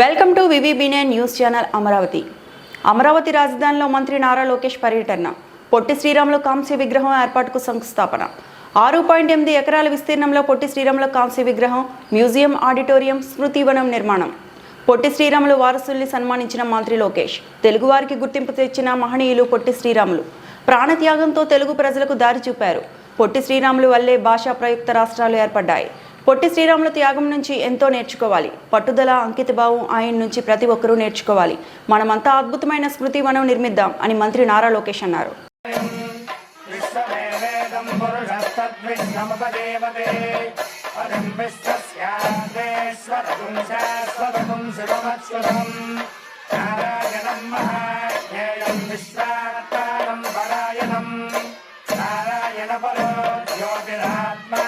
Welcome to వివిబీనే news channel Amaravati. Amaravati రాజధానిలో మంత్రి నారా లోకేష్ పర్యటన. పొట్టి శ్రీరాములు కాంస్య విగ్రహం ఏర్పాటుకు శంకుస్థాపన. ఆరు పాయింట్ ఎనిమిది ఎకరాల విస్తీర్ణంలో పొట్టి శ్రీరాములు కాంస్య విగ్రహం మ్యూజియం ఆడిటోరియం స్మృతివనం నిర్మాణం. పొట్టి శ్రీరాములు వారసుల్ని సన్మానించిన మంత్రి లోకేష్ తెలుగువారికి గుర్తింపు తెచ్చిన మహనీయులు పొట్టి శ్రీరాములు. ప్రాణత్యాగంతో తెలుగు ప్రజలకు దారి చూపారు. పొట్టి శ్రీరాములు వల్లే భాషా ప్రయుక్త రాష్ట్రాలు ఏర్పడ్డాయి. పొట్టి శ్రీరాముల త్యాగం నుంచి ఎంతో నేర్చుకోవాలి. పట్టుదల అంకితభావం ఆయన నుంచి ప్రతి ఒక్కరూ నేర్చుకోవాలి. మనమంతా అద్భుతమైన స్మృతి మనం నిర్మిద్దాం అని మంత్రి నారా లోకేష్ అన్నారు. నారాయణ పరో జ్యోతిరాత్మా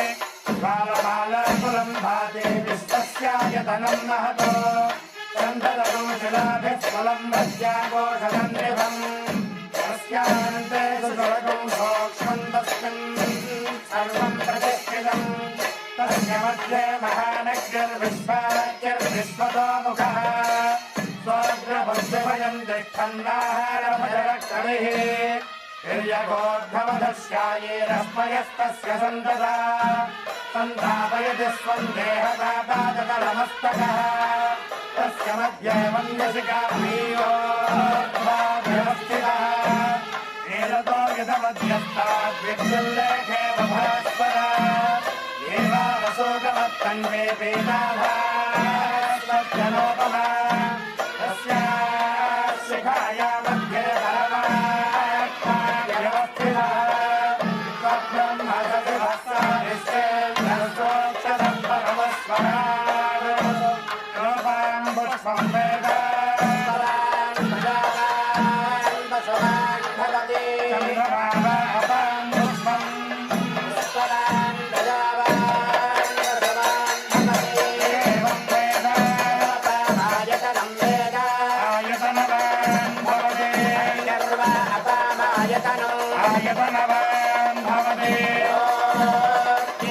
ధనం మహతో చందరగోషలాభిస్ఫలం వశ్యాఘోషగన్నిభం తస్యాంతే సురగం సోక్ష్మం తస్మిన్ సర్వం ప్రతిష్ఠితం తస్య మధ్యే మహానగ్రర్విశ్వాగ్రర్విశ్వతో ముఖः స్వాగ్రభస్వయం దిక్ఖన్నాహారభజరక్షణిः హిర్యగోర్ధమధస్యాయేరస్మయస్తస్య సంతదా सन्धापयति स्वम् देहतापादतलमस्तकः तस्य मध्ये मन्यसिकामीयोस्थितः एततो यथमध्यस्ताद्विक्षल्लेखे भास्वर एवावसोगमत्तन्मे पेदाभास्वत्यनोपम तस्या शिखाया मध्ये परमात्मा व्यवस्थितः आयतनवान् भवते